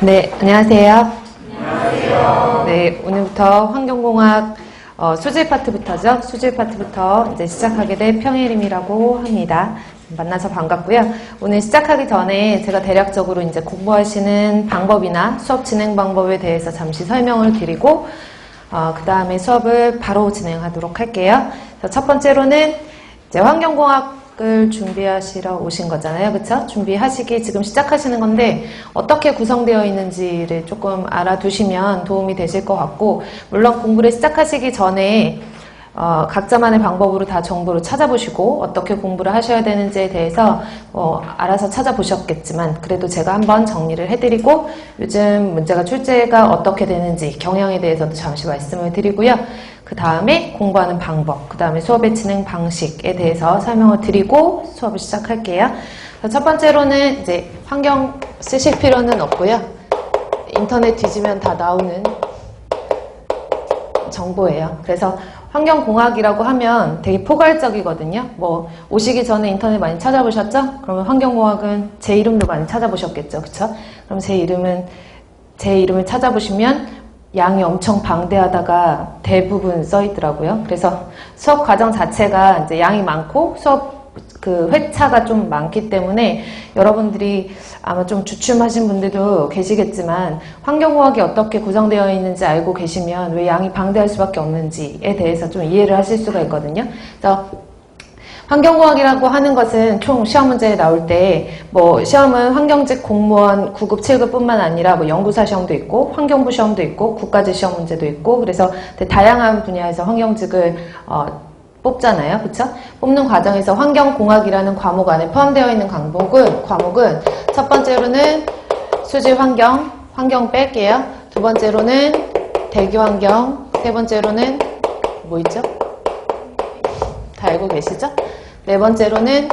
네, 안녕하세요. 안녕하세요. 네, 오늘부터 환경공학 어, 수질 파트부터죠. 수질 파트부터 이제 시작하게 될 평일임이라고 합니다. 만나서 반갑고요. 오늘 시작하기 전에 제가 대략적으로 이제 공부하시는 방법이나 수업 진행 방법에 대해서 잠시 설명을 드리고 어, 그 다음에 수업을 바로 진행하도록 할게요. 첫 번째로는 이제 환경공학 을 준비하시러 오신 거잖아요. 그쵸? 준비하시기 지금 시작하시는 건데 어떻게 구성되어 있는지를 조금 알아두시면 도움이 되실 것 같고 물론 공부를 시작하시기 전에 어, 각자만의 방법으로 다 정보를 찾아보시고 어떻게 공부를 하셔야 되는지에 대해서 어, 알아서 찾아보셨겠지만 그래도 제가 한번 정리를 해드리고 요즘 문제가 출제가 어떻게 되는지 경향에 대해서도 잠시 말씀을 드리고요. 그 다음에 공부하는 방법, 그 다음에 수업의 진행 방식에 대해서 설명을 드리고 수업을 시작할게요. 첫 번째로는 이제 환경 쓰실 필요는 없고요. 인터넷 뒤지면 다 나오는 정보예요. 그래서 환경공학이라고 하면 되게 포괄적이거든요. 뭐 오시기 전에 인터넷 많이 찾아보셨죠? 그러면 환경공학은 제 이름도 많이 찾아보셨겠죠, 그쵸? 그럼 제 이름은 제 이름을 찾아보시면 양이 엄청 방대하다가 대부분 써 있더라고요. 그래서 수업 과정 자체가 이제 양이 많고 수업 그 회차가 좀 많기 때문에 여러분들이 아마 좀 주춤하신 분들도 계시겠지만 환경공학이 어떻게 구성되어 있는지 알고 계시면 왜 양이 방대할 수밖에 없는지에 대해서 좀 이해를 하실 수가 있거든요. 그래서 환경공학이라고 하는 것은 총 시험 문제에 나올 때 뭐 시험은 환경직 공무원 9급, 7급뿐만 아니라 뭐 연구사 시험도 있고 환경부 시험도 있고 국가직 시험 문제도 있고 그래서 다양한 분야에서 환경직을 어, 뽑잖아요. 그쵸? 뽑는 과정에서 환경공학이라는 과목 안에 포함되어 있는 과목은, 과목은 첫 번째로는 수질 환경, 환경 뺄게요. 두 번째로는 대기 환경, 세 번째로는 뭐 있죠? 다 알고 계시죠? 네 번째로는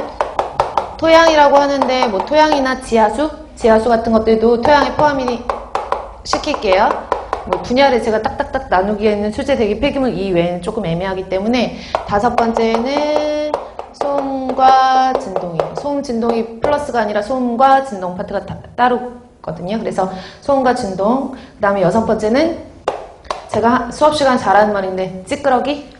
토양이라고 하는데 뭐 토양이나 지하수, 지하수 같은 것들도 토양에 포함이 시킬게요. 뭐 분야를 제가 딱딱딱 나누기에는 수제 대기 폐기물 이외에는 조금 애매하기 때문에 다섯 번째는 소음과 진동이에요. 소음 진동이 플러스가 아니라 소음과 진동 파트가 다, 따로거든요. 그래서 소음과 진동. 그 다음에 여섯 번째는 제가 수업 시간 잘하는 말인데 찌끄러기?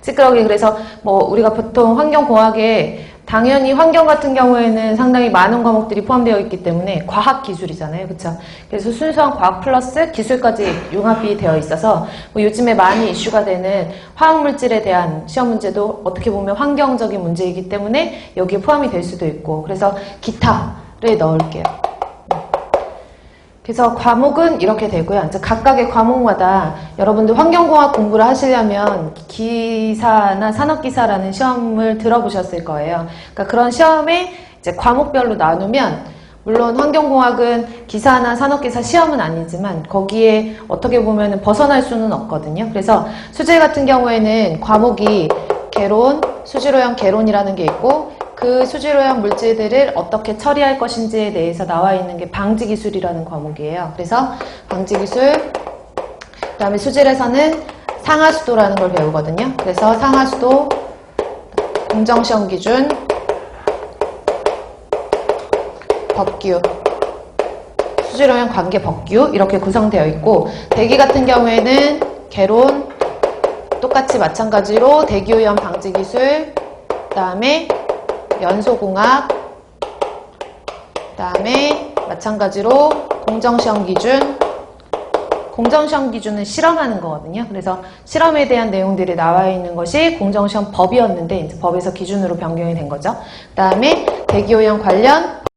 찌끄러기 그래서 뭐 우리가 보통 환경공학에 당연히 환경 같은 경우에는 상당히 많은 과목들이 포함되어 있기 때문에 과학 기술이잖아요. 그렇죠? 그래서 순수한 과학 플러스 기술까지 융합이 되어 있어서 뭐 요즘에 많이 이슈가 되는 화학 물질에 대한 시험 문제도 어떻게 보면 환경적인 문제이기 때문에 여기에 포함이 될 수도 있고 그래서 기타를 넣을게요. 그래서 과목은 이렇게 되고요. 각각의 과목마다 여러분들 환경공학 공부를 하시려면 기사나 산업기사라는 시험을 들어보셨을 거예요. 그러니까 그런 시험에 이제 과목별로 나누면 물론 환경공학은 기사나 산업기사 시험은 아니지만 거기에 어떻게 보면 벗어날 수는 없거든요. 그래서 수질 같은 경우에는 과목이 개론, 수질오염 개론이라는 게 있고 그 수질오염 물질들을 어떻게 처리할 것인지에 대해서 나와 있는 게 방지기술이라는 과목이에요. 그래서 방지기술, 그 다음에 수질에서는 상하수도라는 걸 배우거든요. 그래서 상하수도, 공정시험 기준, 법규, 수질오염 관계 법규 이렇게 구성되어 있고 대기 같은 경우에는 개론, 똑같이 마찬가지로 대기오염 방지 기술, 그 다음에 연소공학, 그 다음에 마찬가지로 공정시험 기준, 공정시험 기준은 실험하는 거거든요. 그래서 실험에 대한 내용들이 나와 있는 것이 공정시험 법이었는데 법에서 기준으로 변경이 된 거죠. 그 다음에 대기오염 관련